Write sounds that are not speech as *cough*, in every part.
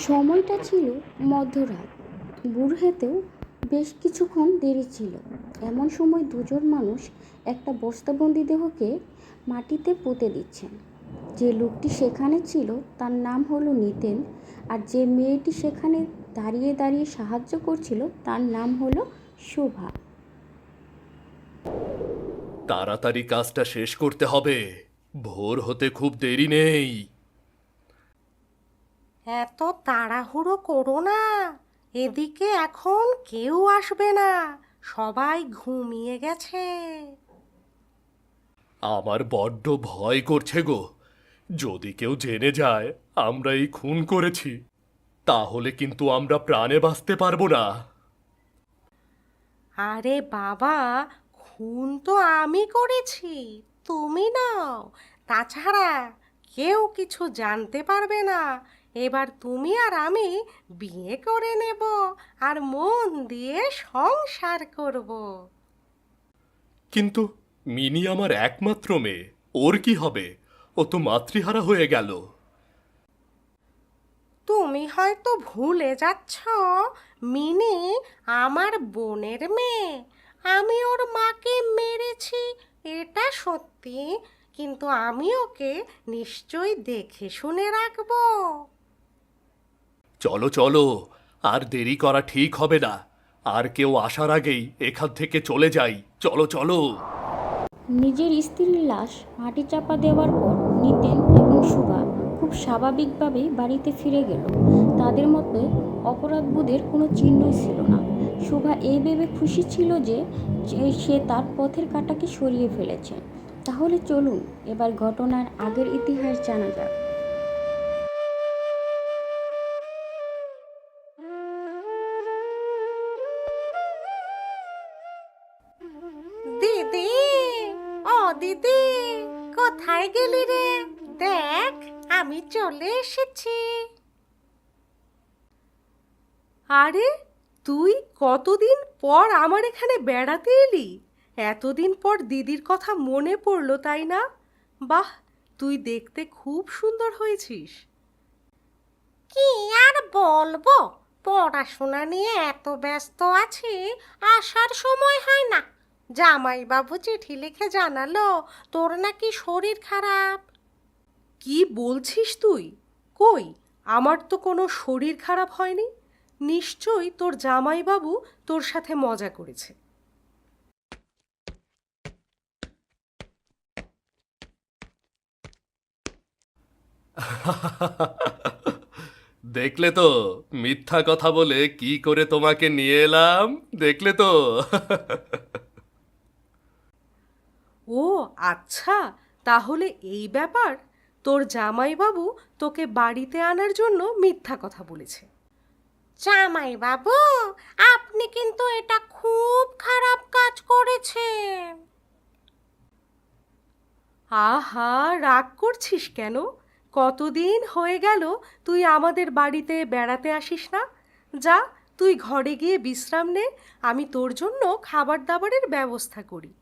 সময়টা ছিল মধ্যরাত। বুড়হেতেও বেশ কিছুক্ষণ দেরি ছিল। এমন সময় দুজন মানুষ একটা বস্তাবন্দি দেহকে মাটিতে পুঁতে দিচ্ছেন। যে লোকটি সেখানে ছিল তার নাম হলো নিতেন আর যে মেয়েটি সেখানে দাঁড়িয়ে দাঁড়িয়ে সাহায্য করছিল তার নাম হলো শোভা। তাড়াতাড়ি কাজটা শেষ করতে হবে। ভোর হতে খুব দেরি নেই। এত তাড়াহুড়ো করো না। এদিকে এখন কেউ আসবে না। সবাই ঘুমিয়ে গেছে। আমার বড্ড ভয় করছে গো। যদি কেউ জেনে যায় আমরা এই খুন করেছি। তাহলে কিন্তু আমরা প্রাণে বাঁচতে পারব না। আরে বাবা খুন তো আমি করেছি। তুমি নাও। তাছাড়া কেউ কিছু জানতে পারবে না। এবার তুমি আর আমি বিয়ে করে নেব আর মন দিয়ে সংসার করব। কিন্তু মিনি আমার একমাত্র মেয়ে ওর কি হবে? ও তো মাতৃহারা হয়ে গেল। তুমি হয়তো ভুলে যাচ্ছ মিনি আমার বোনের মেয়ে। আমি ওর মাকে মেরেছি এটা সত্যি। কিন্তু আমি ওকে নিশ্চয়ই দেখে শুনে রাখব। চলো চলো, আর দেরি করা ঠিক হবে না। আর কেউ আসার আগেই এখান থেকে চলে যাই। চলো চলো। নিজের স্ত্রীর লাশ মাটি চাপা দেওয়ার পর নিতেন এবং সুভা খুব স্বাভাবিকভাবেই বাড়িতে ফিরে গেল। তাদের মধ্যে অপরাধবোধের কোনো চিহ্নই ছিল না। সুভা এই ভেবে খুশি ছিল যে সে তার পথের কাঁটাকে সরিয়ে ফেলেছে। তাহলে চলুন, এবার ঘটনার আগের ইতিহাস জানা যাক। কোথায় গেলি রে? দেখ, আমি চলে এসেছি। আরে, তুই কতদিন পর আমার এখানে বেড়াতে এলি? এতদিন পর দিদির কথা মনে পড়ল, তাই না? বাহ, তুই দেখতে খুব সুন্দর হয়েছিস। কি আর বলব? পড়াশোনা নিয়ে এত ব্যস্ত আছি, আসার সময় হয় না। জামাইবাবু চিঠি লিখে জানালো, তোর নাকি শরীর খারাপ। কি বলছিস তুই? কই? আমার তো কোনো শরীর খারাপ হয়নি। নিশ্চয়ই তোর জামাইবাবু তোর সাথে মজা করেছে। *laughs* দেখলে তো, মিথ্যা কথা বলে কি করে তোমাকে নিয়ে এলাম? দেখলে তো। *laughs* ও আচ্ছা তাহলে এই ব্যাপার। তোর জামাইবাবু তোকে বাড়িতে আনার জন্য মিথ্যা কথা বলেছে। জামাইবাবু আপনি কিন্তু এটা খুব খারাপ কাজ করেছেন। আহা রাগ করছিস কেন? কতদিন হয়ে গেল তুই আমাদের বাড়িতে বেড়াতে আসিস না? যা তুই ঘরে গিয়ে বিশ্রাম নে আমি তোর জন্য খাবার দাবারের ব্যবস্থা করি।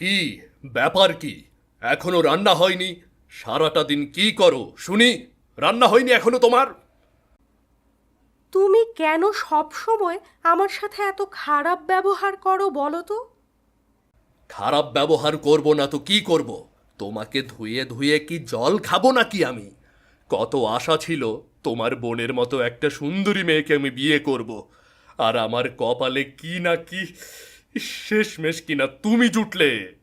কি? ব্যাপার কি? এখনও রান্না হয়নি? সারাটা দিন কি করো? শুনি রান্না হয়নি এখনও তোমার? তুমি কেন সব সময় আমার সাথে এত খারাপ ব্যবহার করো বলো তো? খারাপ ব্যবহার করব না তো কি করব? তোমাকে ধুয়ে ধুয়ে কি জল খাব নাকি আমি? কত আশা ছিল তোমার বোনের মতো একটা সুন্দরী মেয়েকে আমি বিয়ে করব। আর আমার কপালে কি না কি শেষমেশ কিনা তুমি জুটলে।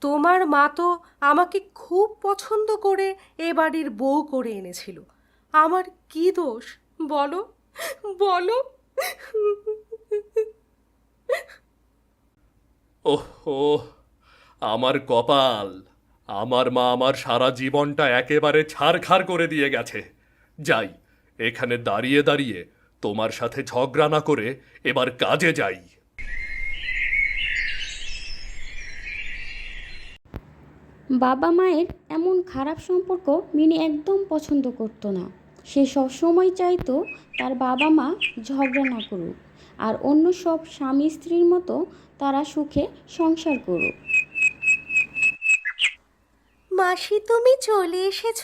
তোমার মা তো আমাকে খুব পছন্দ করে এ বাড়ির বউ করে এনেছিল। আমার কি দোষ? বলো বলো। ওহো আমার কপাল। আমার মা আমার সারা জীবনটা একেবারে ছাড়খাড় করে দিয়ে গেছে। যাই এখানে দাঁড়িয়ে দাঁড়িয়ে তোমার সাথে ঝগড়া না করে এবার কাজে যাই। বাবা মায়ের এমন খারাপ সম্পর্ক মিনি একদম পছন্দ করতো না। সে সবসময় চাইতো তার বাবা মা ঝগড়া না করুক আর অন্য সব স্বামী স্ত্রীর মতো তারা সুখে সংসার করুক। মাসি তুমি চলে এসেছ?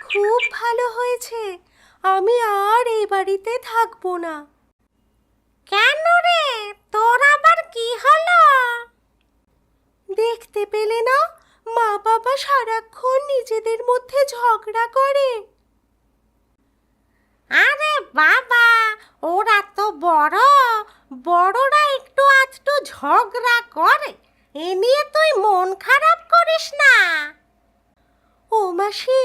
খুব ভালো হয়েছে। আমি আর এই বাড়িতে থাকব না। কেন রে? তোর আবার কি হলো? দেখতে পেলে না মা বাবা সারাক্ষণ নিজেদের মধ্যে ঝগড়া করে। আরে বাবা ওরা তো বড়। বড়রা একটু আধটু ঝগড়া করে। এ নিয়ে তুই মন খারাপ করিস না। ও মাসি,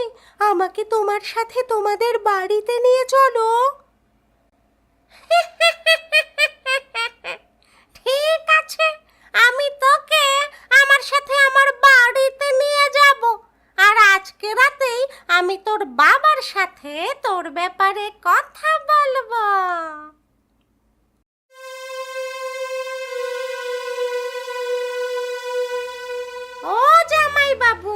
আমাকে তোমার সাথে তোমাদের বাড়িতে নিয়ে চলো। *laughs* ঠিক আছে, আমি তোকে আমার সাথে আমার বাড়িতে নিয়ে যাব। আর আজকে রাতেই আমি তোর বাবার সাথে তোর ব্যাপারে কথা বলব। ও জামাই বাবু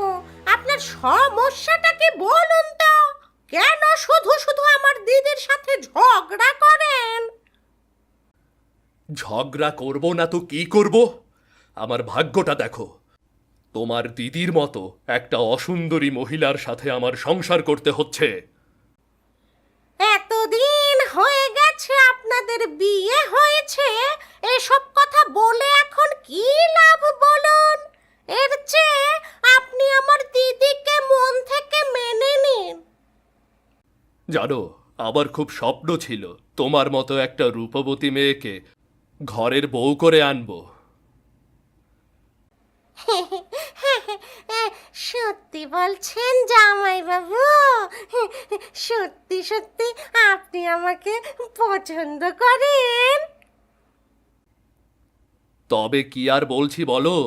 আপনার সমস্যাটা কি বলুন তো। কেন শুধু শুধু আমার দিদির সাথে ঝগড়া করেন? ঝগড়া করব না তো কি করব? আমার ভাগ্যটা দেখো। তোমার দিদির মতো একটা অসুন্দরী মহিলার সাথে আমার সংসার করতে হচ্ছে। এতদিন হয়ে গেছে আপনাদের বিয়ে হয়েছে। এসব কথা বলে এখন কি লাভ বলুন? এর চেয়ে আপনি আমার দিদিকে মন থেকে মেনে নিন। জানো আমার খুব স্বপ্ন ছিল তোমার মতো একটা রূপবতী মেয়েকে ঘরের বউ করে আনব। সত্যি বলছেন জামাই বাবু সত্যি সত্যি আপনি আমাকে পছন্দ করেন। তবে কি আর বলছি বলো?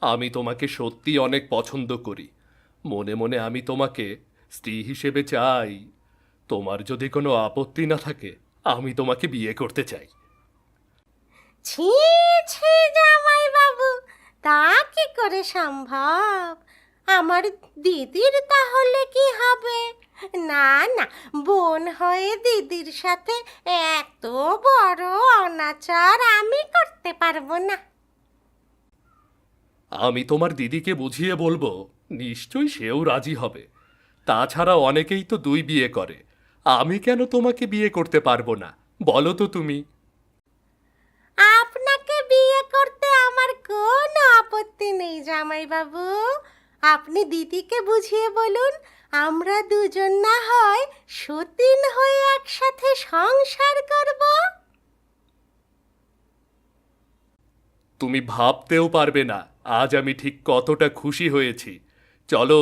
আমি তোমাকে সত্যি অনেক পছন্দ করি। মনে মনে আমি তোমাকে স্ত্রী হিসেবে চাই। তোমার যদি কোনো আপত্তি না থাকে, আমি তোমাকে বিয়ে করতে চাই। ছি ছি জামাই তা কি করে সম্ভব? আমার দিদির তাহলে কি হবে? না না, বোন হয়ে দিদির সাথে এত বড় অনাচার আমি করতে পারব না। আমি তোমার দিদিকে বুঝিয়ে বলব নিশ্চয়ই সেও রাজি হবে। তাছাড়া অনেকেই তো দুই বিয়ে করে। আমি কেন তোমাকে বিয়ে করতে পারব না? বলো তো তুমি। আপনাকে বিয়ে করতে আমার কোনো আপত্তি নেই জামাই বাবু আপনি দিদিকে বুঝিয়ে বলুন আমরা দুজন না হয় সতীন হয়ে একসাথে সংসার করব। তুমি ভাবতেও পারবে না আজ আমি ঠিক কতটা খুশি হয়েছি। চলো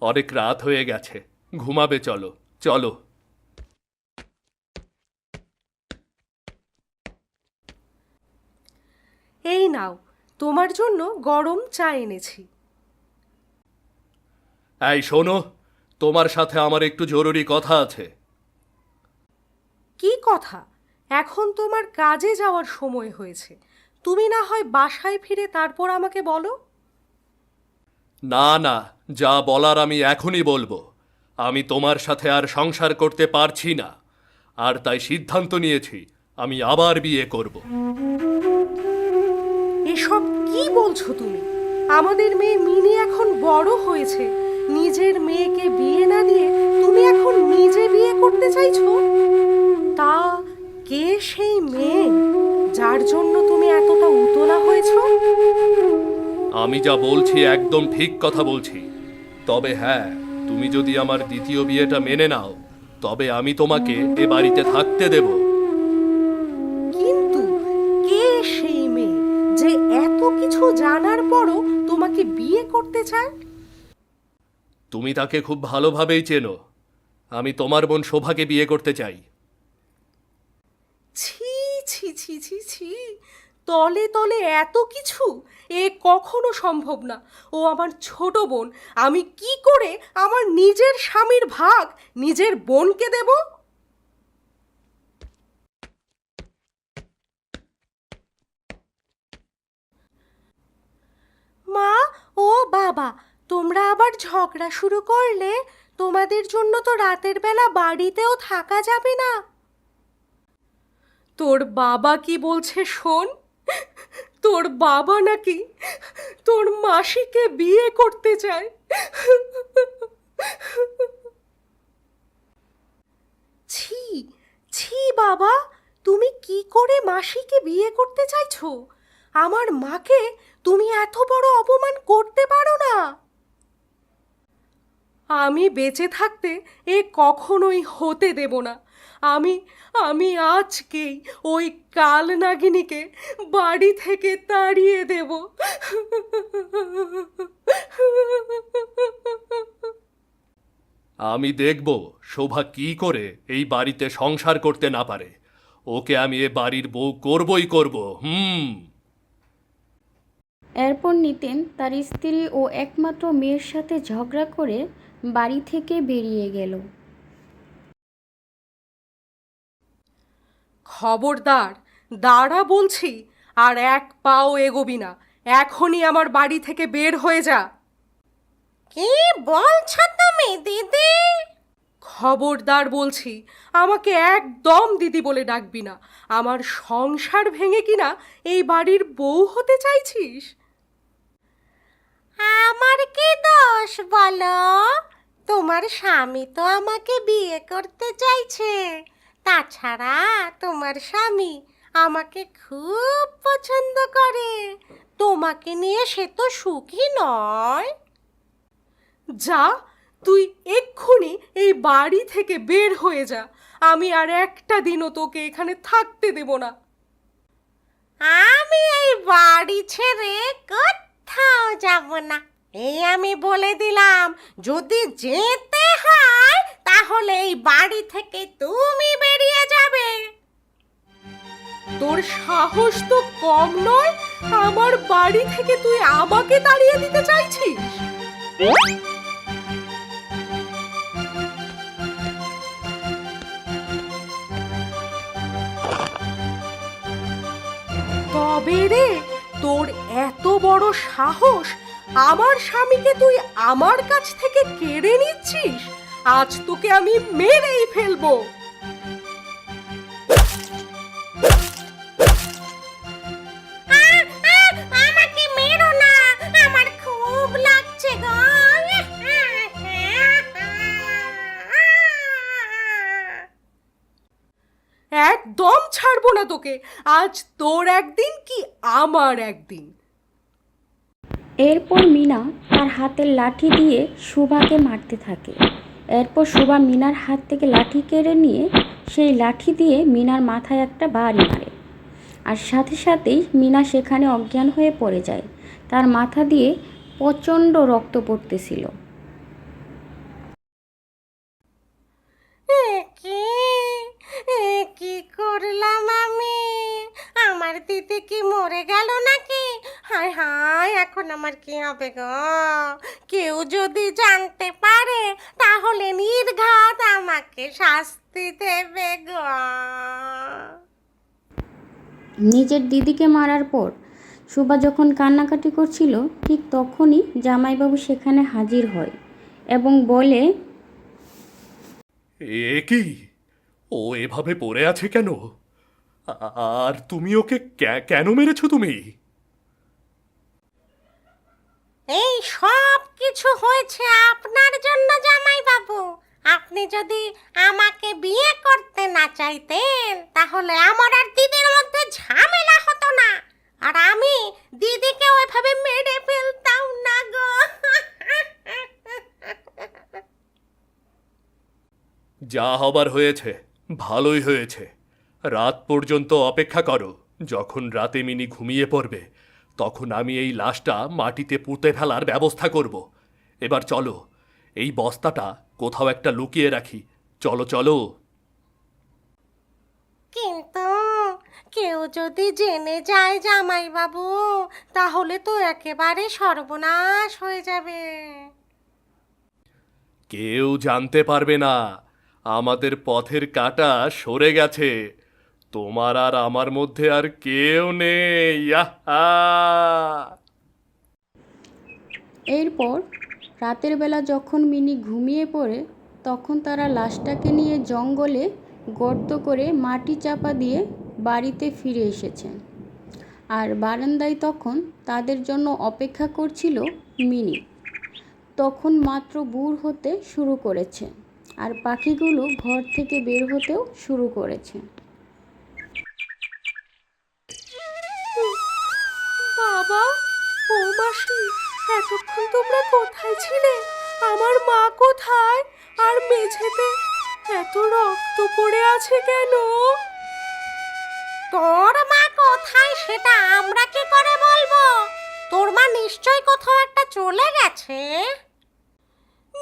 অনেক রাত হয়ে গেছে। ঘুমাবে চলো চলো। এই নাও তোমার জন্য গরম চা এনেছি। এই শোনো তোমার সাথে আমার একটু জরুরি কথা আছে। কি কথা? এখন তোমার কাজে যাওয়ার সময় হয়েছে। তুমি না হয় বাসায় ফিরে তারপর আমাকে বলো? না না যা বলার আমি এখনই বলব। আমি তোমার সাথে আর সংসার করতে পারছি না। আর তাই সিদ্ধান্ত নিয়েছি আমি আবার বিয়ে করব। এসব কি বলছো তুমি? আমাদের মেয়ে মিনি এখন বড় হয়েছে। নিজের মেয়েকে বিয়ে না দিয়ে তুমি এখন নিজে বিয়ে করতে চাইছো? তা কে সেই মেয়ে যার জন্য তুমি উতলা হয়েছো? আমি যা বলছি একদম ঠিক কথা বলছি। তবে হ্যাঁ তুমি যদি আমার দ্বিতীয় বিয়েটা মেনে নাও তবে আমি তোমাকে এ বাড়িতে থাকতে দেব। কিন্তু কে সেই মেয়ে যে এত কিছু জানার পরও তোমাকে বিয়ে করতে চায়? তুমি তাকে খুব ভালোভাবেই চেনো। আমি তোমার বোন শোভাকে বিয়ে করতে চাই। ছি ছি ছি ছি ছি তলে তলে এত কিছু? এ কখনো সম্ভব না। ও আমার ছোট বোন। আমি কি করে আমার নিজের স্বামীর ভাগ নিজের বোনকে দেব? মা, ও বাবা, তোমরা আবার ঝগড়া শুরু করলে? তোমাদের জন্য তো রাতের বেলা বাড়িতেও থাকা যাবে না। তোর বাবা কি বলছে শোন। তোর বাবা নাকি তোর মাসিকে বিয়ে করতে চায়? ছি ছি বাবা, তুমি কি করে মাসিকে বিয়ে করতে চাইছো? আমার মাকে তুমি এত বড় অপমান করতে পারো না। আমি বেঁচে থাকতে এ কখনোই হতে দেব না। আমি আমি আজকেই ওই কাল নাগিনীকে বাড়ি থেকে তাড়িয়ে দেব। আমি দেখব শোভা কি করে এই বাড়িতে সংসার করতে না পারে। ওকে আমি এ বাড়ির বউ করবই করব হুম। এরপর নিতেন তার স্ত্রী ও একমাত্র মেয়ের সাথে ঝগড়া করে বাড়ি থেকে বেরিয়ে গেল। খবরদার দাঁড়া বলছি আর এক পাও এগোবি না। এখনই আমার বাড়ি থেকে বের হয়ে যা। কি বলছো তুমি দিদি? খবরদার বলছি আমাকে একদম দিদি বলে ডাকবি না। আমার সংসার ভেঙে কিনা এই বাড়ির বউ হতে চাইছিস? আমার কি দোষ বলো? তোমার স্বামী তো আমাকে বিয়ে করতে চাইছে। তাছাড়া তোমার স্বামী আমাকে খুব পছন্দ করে। তোমাকে নিয়ে সে তো সুখী নয়। যা তুই এক্ষুনি এই বাড়ি থেকে বের হয়ে যা। আমি আর একটা দিনও তোকে এখানে থাকতে দেব না। আমি এই বাড়ি ছেড়ে কোথাও যাব না। এই আমি বলে দিলাম, যদি যেতে হয়, তাহলে এই বাড়ি থেকে তুমি বেরিয়ে যাবে। তোর সাহস তো কম নয়, আমার বাড়ি থেকে তুই আমাকে তাড়িয়ে দিতে চাইছিস? তবে রে, তোর এত বড় সাহস আমার স্বামীকে তুই আমার কাছ থেকে কেড়ে নিচ্ছিস? আজ তোকে আমি মেরেই ফেলব। একদম ছাড়বো না তোকে। আজ তোর একদিন কি আমার একদিন? এরপর মিনা তার হাতের লাঠি দিয়ে সুভাকে মারতে থাকে। এরপর সুভা মিনার হাত থেকে লাঠি কেড়ে নিয়ে সেই লাঠি দিয়ে মিনার মাথায় একটা বাড়ি মারে। আর সাথে সাথেই মিনা সেখানে অজ্ঞান হয়ে পড়ে যায়। তার মাথা দিয়ে প্রচণ্ড রক্ত পড়তেছিল। কি কি করলাম আমি? আমার দিদি কি মরে গেল নাকি? হায় হায় এখন আমার কি হবে গো? কেউ যদি জানতে পারে তাহলে নির্ঘাত আমাকে শাস্তি দেবে গো। নিজের দিদিকে মারার পর সুভা যখন কান্নাকাটি করছিল ঠিক তখনই জামাইবাবু সেখানে হাজির হয় এবং বলে এ কি? ও এভাবে পড়ে আছে কেন? আর তুমি ওকে কেন মেরেছ তুমি? এই সব কিছু হয়েছে আপনার জন্য জামাই বাবু আপনি যদি আমাকে বিয়ে করতে না চাইতেন তাহলে আমার আর দিদির মধ্যে ঝামেলা হতো না। আর আমি দিদিকে ওইভাবে মেরে ফেলতাম না গো। যা হবার হয়েছে। ভালোই হয়েছে। রাত পর্যন্ত অপেক্ষা করো। যখন রাতে মিনি ঘুমিয়ে পড়বে তখন আমি এই লাশটা মাটিতে পুঁতে ফেলার ব্যবস্থা করব। এবার চলো এই বস্তাটা কোথাও একটা লুকিয়ে রাখি। চলো চলো। কিন্তু কেউ যদি জেনে যায় জামাই বাবু তাহলে তো একেবারে সর্বনাশ হয়ে যাবে। কেউ জানতে পারবে না। আমাদের পথের কাটা সরে গেছে। তোমার আর আমার মধ্যে আর কেউ নেই! এরপর রাতের বেলা যখন মিনি ঘুমিয়ে পড়ে, তখন তারা লাশটাকে নিয়ে জঙ্গলে গর্ত করে মাটি চাপা দিয়ে বাড়িতে ফিরে এসেছেন। আর বারান্দায় তখন তাদের জন্য অপেক্ষা করছিল মিনি। তখন মাত্র বুড় হতে শুরু করেছে। আর পাখিগুলো ঘর থেকে বের হতেও শুরু করেছে। বাবা ও মাসি এতক্ষণ তোমরা কোথায় ছিলে? আমার মা কোথায়? আর মেঝেতে এত রক্ত পড়ে আছে কেন? তোর মা কোথায় সেটা আমরা কি করে বলব? তোর মা নিশ্চয় কোথাও একটা চলে গেছে।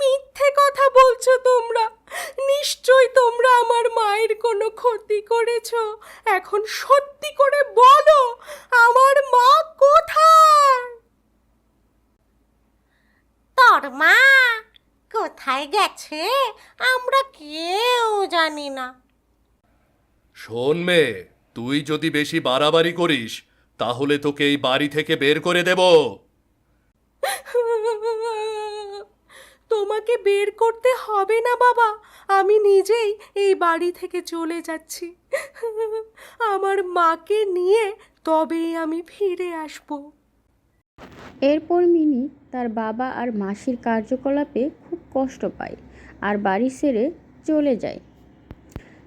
মিথ্যে কথা বলছো তোমরা। নিশ্চয় তোমরা আমার মায়ের কোনো ক্ষতি করেছ। এখন সত্যি করে বলো আমার মা কোথায়? তোর মা কোথায় গেছে? আমরা কেউ জানি না। শোন মেয়ে তুই যদি বেশি বাড়াবাড়ি করিস তাহলে তোকে এই বাড়ি থেকে বের করে দেব। *laughs* তোমাকে বের করতে হবে না, বাবা। আমি নিজেই এই বাড়ি থেকে চলে যাচ্ছি। আমার মাকে নিয়ে তবেই আমি ফিরে আসব। এরপর মিনি তার বাবা আর মাসির কার্যকলাপে খুব কষ্ট পায় আর বাড়ি ছেড়ে চলে যায়।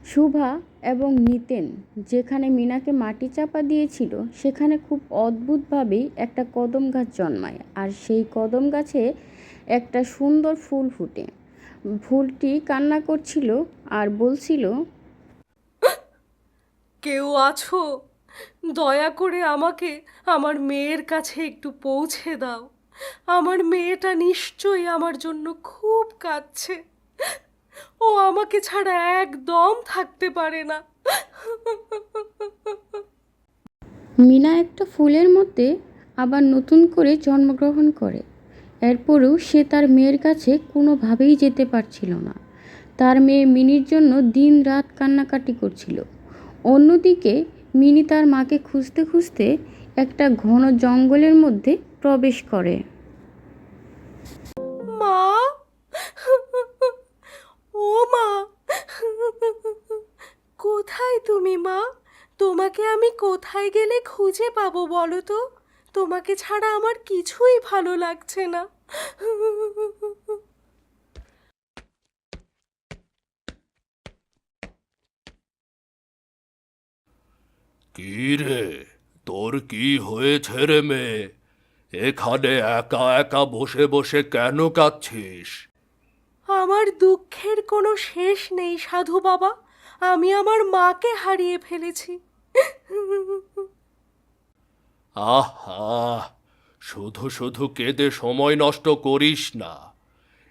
শুভা এবং নিতেন যেখানে মিনাকে মাটি চাপা দিয়েছিল, সেখানে খুব অদ্ভুতভাবেই একটা কদম গাছ জন্মায়। আর সেই কদম গাছে একটা সুন্দর ফুল ফুটে। ফুলটি কান্না করছিল আর বলছিল কেউ আছো? দয়া করে আমাকে আমার মেয়ের কাছে একটু পৌঁছে দাও। আমার মেয়েটা নিশ্চয়ই আমার জন্য খুব কাঁদছে। ও আমাকে ছাড়া একদম থাকতে পারে না। মিনা একটা ফুলের মধ্যে আবার নতুন করে জন্মগ্রহণ করে। এরপরেও সে তার মেয়ের কাছে কোনোভাবেই যেতে পারছিল না। তার মেয়ে মিনির জন্য দিন রাত কান্নাকাটি করছিল। অন্যদিকে, মিনি তার মাকে খুঁজতে খুঁজতে একটা ঘন জঙ্গলের মধ্যে প্রবেশ করে। মা! ও মা! কোথায় তুমি মা? তোমাকে আমি কোথায় গেলে খুঁজে পাবো বলো তো? তোমাকে ছাড়া আমার কিছুই ভালো লাগছে না। কি রে? তোর কি হয়েছে রে মেয়ে? এখানে একা একা বসে বসে কেন কাঁদছিস? আমার দুঃখের কোনো শেষ নেই সাধু বাবা। আমি আমার মাকে হারিয়ে ফেলেছি। আহা শুধু শুধু কেঁদে সময় নষ্ট করিস না।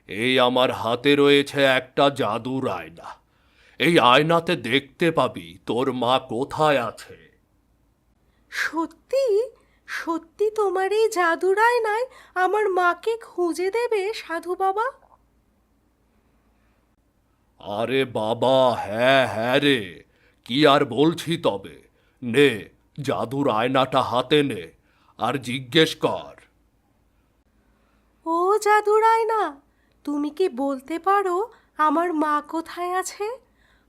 এই আমার হাতে রয়েছে একটা জাদুর আয়না এই আয়নাতে দেখতে পাবি তোর মা কোথায় আছে। সত্যি? সত্যি তোমার এই জাদুর আয়নায় আমার মাকে খুঁজে দেবে সাধু বাবা? আরে বাবা হ্যাঁ হ্যাঁ রে। কি আর বলছি তবে? নে জাদুর আয়নাটা হাতে নে আর জিজ্ঞেস কর। ও জাদুর আয়না তুমি কি বলতে পারো আমার মা কোথায় আছে?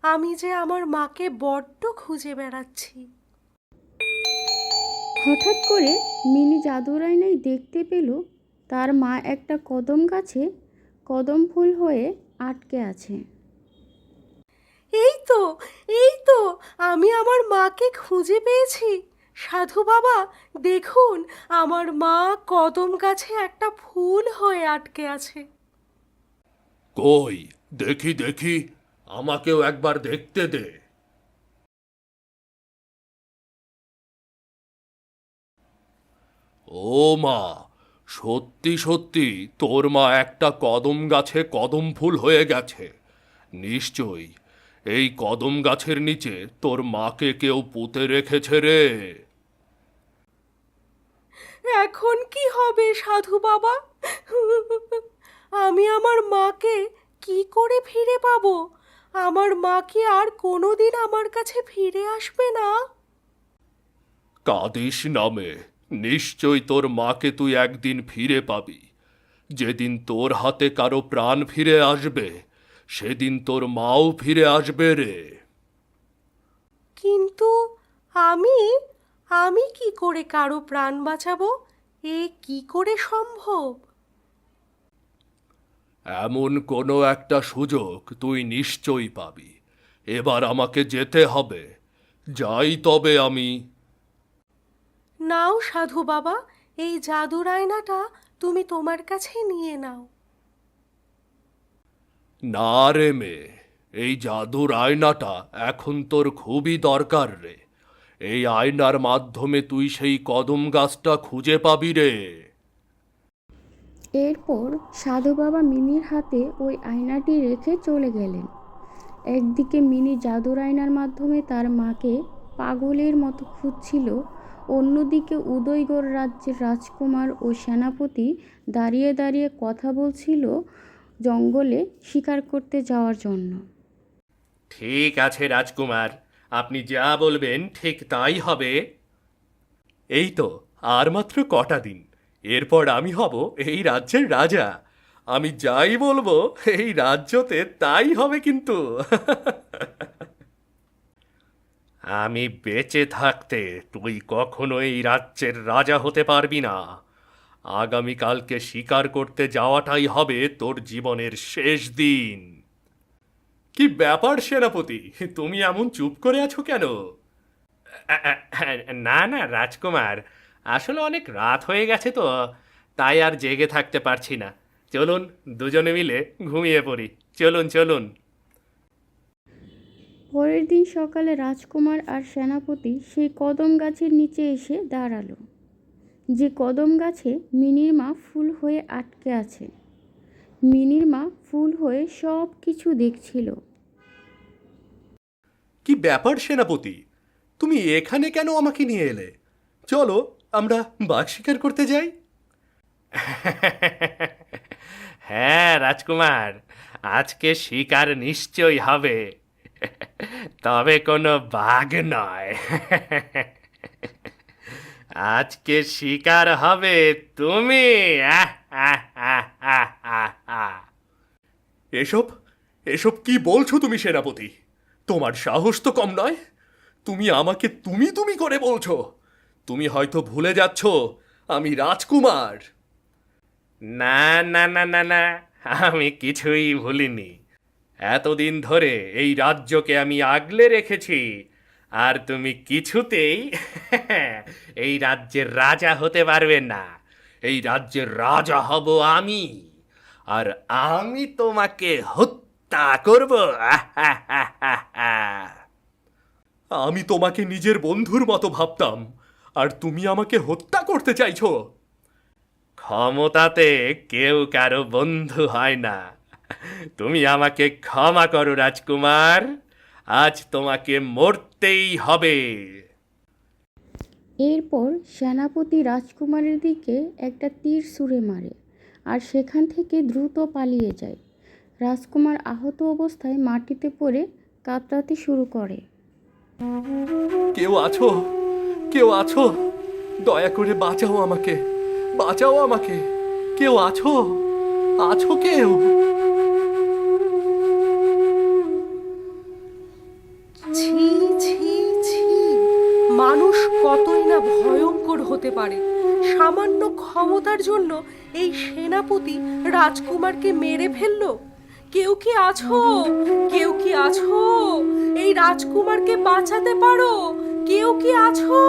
আমি যে আমার মাকে বড্ড খুঁজে বেড়াচ্ছি। হঠাৎ করে মিনি জাদুর আয়নায় দেখতে পেল তার মা একটা কদম গাছে কদম ফুল হয়ে আটকে আছে। এই তো এই তো, আমি আমার মাকে খুঁজে পেয়েছি। সাধু বাবা, দেখুন, আমার মা কদম গাছে একটা ফুল হয়ে আটকে আছে। কই? দেখি দেখি, আমাকেও একবার দেখতে দে। ও মা, সত্যি সত্যি, তোর মা একটা কদম গাছে কদম ফুল হয়ে গেছে। নিশ্চয়ই এই কদম গাছের নিচে তোর মাকে কেউ পুঁতে রেখেছে রে। এখন কি হবে সাধু বাবা? আমি আমার মাকে কি করে ফিরে পাবো? আমার মা কি আর কোনোদিন আমার কাছে ফিরে আসবে না? কাদিস নামে নিশ্চয় তোর মাকে তুই একদিন ফিরে পাবি। যেদিন তোর হাতে কারও প্রাণ ফিরে আসবে সেদিন তোর মাও ফিরে আসবে রে। কিন্তু আমি আমি কি করে কারও প্রাণ বাঁচাবো? এ কি করে সম্ভব? এমন কোনো একটা সুযোগ তুই নিশ্চয়ই পাবি। এবার আমাকে যেতে হবে। যাই তবে আমি। নাও সাধু বাবা এই জাদুর আয়নাটা তুমি তোমার কাছে নিয়ে নাও। না রে মেয়ে, এই জাদুর আয়নাটা এখন তোর খুবই দরকার রে। এই আয়নার মাধ্যমে তুই সেই কদম গাছটা খুঁজে পাবি রে। এরপর সাধু বাবা মিনির হাতে ওই আয়নাটি রেখে চলে গেলেন। একদিকে মিনি জাদুর আয়নার মাধ্যমে তার মাকে পাগলের মতো খুঁজছিল, অন্যদিকে উদয়গড় রাজ্যের রাজকুমার ও সেনাপতি দাঁড়িয়ে দাঁড়িয়ে কথা বলছিল জঙ্গলে শিকার করতে যাওয়ার জন্য। ঠিক আছে, রাজকুমার। আপনি যা বলবেন ঠিক তাই হবে। এই তো, আর মাত্র কটা দিন। এরপর আমি হব এই রাজ্যের রাজা। আমি যাই বলব, এই রাজ্যতে তাই হবে কিন্তু। আমি বেঁচে থাকতে তুই কখনো এই রাজ্যের রাজা হতে পারবি না। আগামীকালকে শিকার করতে যাওয়াটাই হবে তোর জীবনের শেষ দিন। কি ব্যাপার সেনাপতি? তুমি এমন চুপ করে আছো কেন? না না, রাজকুমার, আসলে অনেক রাত হয়ে গেছে তো, তাই আর জেগে থাকতে পারছি না। চলুন, দুজনে মিলে ঘুমিয়ে পড়ি। চলুন চলুন। পরের দিন সকালে রাজকুমার আর সেনাপতি সেই কদম গাছের নিচে এসে দাঁড়াল। যে কদম গাছে মিনির মা ফুল হয়ে আটকে আছে। মিনির মা ফুল হয়ে সব কিছু দেখছিল। কি ব্যাপার সেনাপতি? তুমি এখানে কেন আমাকে নিয়ে এলে? চলো আমরা বাঘ শিকার করতে যাই। হ্যাঁ রাজকুমার আজকে শিকার নিশ্চয়ই হবে। তবে কোনো বাঘ নয়। আজকে শিকার হবে তুমি। এসব এসব কি বলছো তুমি সেনাপতি? তোমার সাহস তো কম নয়। তুমি আমাকে তুমি তুমি করে বলছো। তুমি হয়তো ভুলে যাচ্ছ আমি রাজকুমার। না না না না না আমি কিছুই ভুলিনি। এতদিন ধরে এই রাজ্যকে আমি আগলে রেখেছি। আর তুমি কিছুতেই *laughs* এই রাজ্যের রাজা হতে পারবে না। এই রাজ্যের রাজা হব আমি। আর আমি তোমাকে হত্যা করব। *laughs* আমি তোমাকে নিজের বন্ধুর মতো ভাবতাম আর তুমি আমাকে হত্যা করতে চাইছ। ক্ষমতাতে কেউ কারও বন্ধু হয় না। তুমি আমাকে ক্ষমা করো রাজকুমার। আজ তোমাকে মরতেই হবে। এরপর সেনাপতি রাজকুমারের দিকে একটা তীর ছুঁড়ে মারে আর সেখান থেকে দ্রুত পালিয়ে যায়। রাজকুমার আহত অবস্থায় মাটিতে পড়ে কাতরাতে শুরু করে। কেউ আছো? কেউ আছো? দয়া করে বাঁচাও আমাকে। বাঁচাও আমাকে। কেউ আছো? আছো কেউ? হতে পারে। সামান্য ক্ষমতার জন্য এই সেনাপতি রাজকুমারকে মেরে ফেলল। কেউ কি আছো? কেউ কি আছো? এই রাজকুমারকে বাঁচাতে পারো? কেউ কি আছো?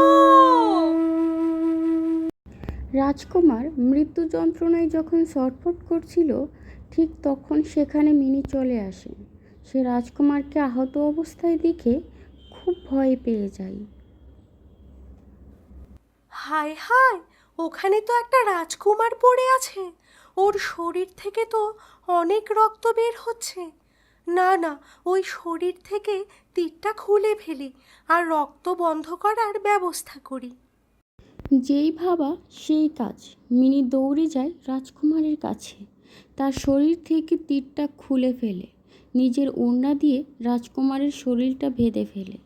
রাজকুমার মৃত্যু যন্ত্রণায় যখন ছটফট করছিল, ঠিক তখন সেখানে মিনি চলে আসে। সে রাজকুমারকে আহত অবস্থায় দেখে খুব ভয় পেয়ে যায়। হায় হায়, ওখানে তো একটা রাজকুমার পড়ে আছে। ওর শরীর থেকে তো অনেক রক্ত বের হচ্ছে। না না, ওই শরীর থেকে তীরটা খুলে ফেলি আর রক্ত বন্ধ করার ব্যবস্থা করি। যেই ভাবা সেই কাজ। মিনি দৌড়ে যায় রাজকুমারের কাছে। তার শরীর থেকে তীরটা খুলে ফেলে। নিজের ওড়না দিয়ে রাজকুমারের শরীরটা বেঁধে ফেলে।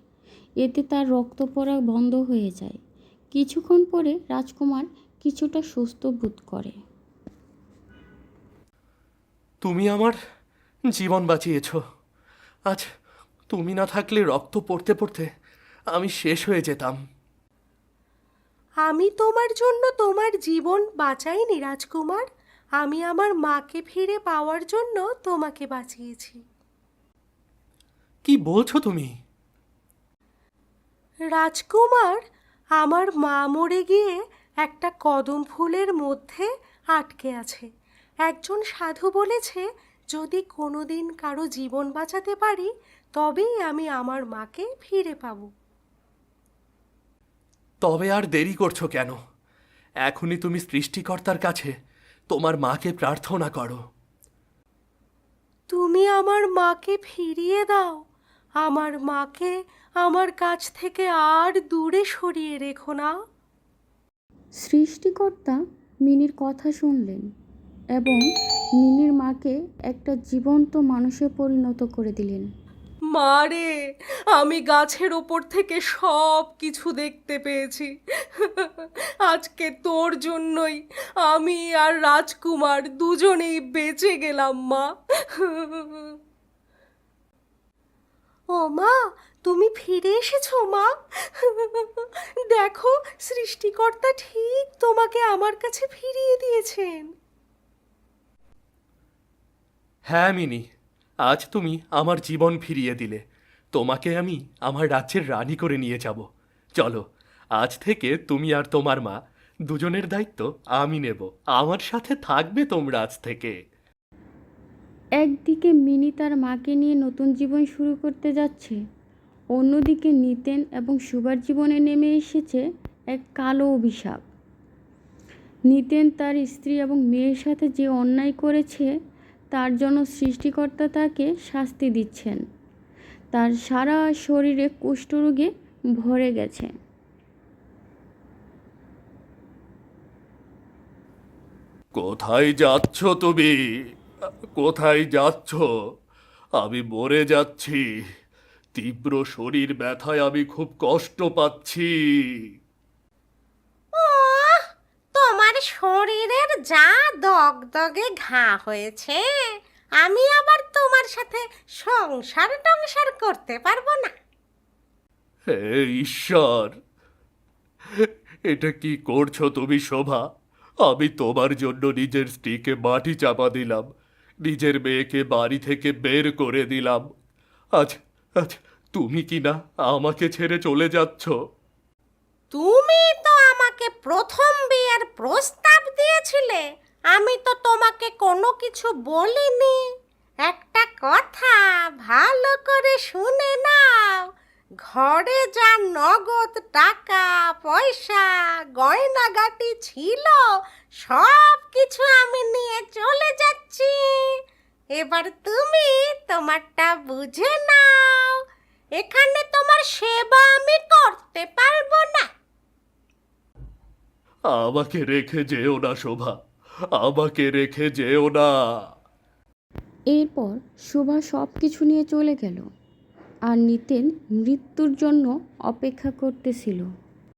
এতে তার রক্ত পড়া বন্ধ হয়ে যায়। কিছুক্ষণ পরে রাজকুমার কিছুটা সুস্থ বোধ করে। তুমি আমার জীবন বাঁচিয়েছ। আজ তুমি না থাকলে রক্ত পড়তে পড়তে আমি শেষ হয়ে যেতাম। আমি তোমার জন্য তোমার জীবন বাঁচাইনি রাজকুমার। আমি আমার মাকে ফিরে পাওয়ার জন্য তোমাকে বাঁচিয়েছি। কি বলছো তুমি? রাজকুমার আমার মা মরে গিয়ে একটা কদম ফুলের মধ্যে আটকে আছে। একজন সাধু বলেছে যদি কোনোদিন কারও জীবন বাঁচাতে পারি তবেই আমি আমার মাকে ফিরে পাবো। তবে আর দেরি করছ কেন? এখনই তুমি সৃষ্টিকর্তার কাছে তোমার মাকে প্রার্থনা করো। তুমি আমার মাকে ফিরিয়ে দাও। আমার মাকে আমার কাছ থেকে আর দূরে সরিয়ে রেখো না। সৃষ্টিকর্তা মিনির কথা শুনলেন এবং মিনির মাকে একটা জীবন্ত মানুষে পরিণত করে দিলেন। মারে আমি গাছের ওপর থেকে সব কিছু দেখতে পেয়েছি। আজকে তোর জন্যই আমি আর রাজকুমার দুজনেই বেঁচে গেলাম মা। ও মা তুমি ফিরে এসেছ মা? দেখো সৃষ্টিকর্তা ঠিক তোমাকে আমার কাছে ফিরিয়ে দিয়েছেন। হ্যাঁ মিনি আজ তুমি আমার জীবন ফিরিয়ে দিলে। তোমাকে আমি আমার রাজ্যের রানী করে নিয়ে যাব। চলো আজ থেকে তুমি আর তোমার মা দুজনের দায়িত্ব আমি নেব। আমার সাথে থাকবে তোমরা আজ থেকে। একদিকে মিনি তার মাকে নিয়ে নতুন জীবন শুরু করতে যাচ্ছে অন্যদিকে নিতেন এবং সুভার জীবনে নেমে এসেছে এক কালো অভিশাপ। নিতেন তার স্ত্রী এবং মেয়ের সাথে যে অন্যায় করেছে, তার জন্য সৃষ্টিকর্তা তাকে শাস্তি দিচ্ছেন। তার সারা শরীরে কুষ্ঠরোগে ভরে গেছে। কোথায় যাচ্ছ তুমি? কোথায় যাচ্ছ? আমি মরে যাচ্ছি। তীব্র শরীর ব্যথায় আমি খুব কষ্ট পাচ্ছি। তোমার শরীরের যা দগদগে ঘা হয়েছে আমি আবার তোমার সাথে সংসার টংসার করতে পারব না। হে ঈশ্বর এটা কি করছ তুমি শোভা? আমি তোমার জন্য নিজের স্ত্রীকে মাটি চাপা দিলাম নিজের মেয়েকে বাড়ি থেকে বের করে দিলাম। আজ আজ তুমি কি না আমাকে ছেড়ে চলে যাচ্ছ? তুমি তো আমাকে প্রথম বিয়ের প্রস্তাব দিয়েছিলে। আমি তো তোমাকে কোনো কিছু বলিনি। একটা কথা ভালো করে শুনে নাও। ঘরে যা নগদ টাকা, পয়সা, গয়নাগাটি ছিল, সব কিছু আমি নিয়ে চলে যাচ্ছি। এবার তুমি তোমারটা বুঝে নাও। এখানে তোমার সেবা আমি করতে পারব না। আমাকে রেখে যেও না শোভা। আমাকে রেখে যেও না। এরপর শোভা সব কিছু নিয়ে চলে গেল। আর নিতেন মৃত্যুর জন্য অপেক্ষা করতেছিল।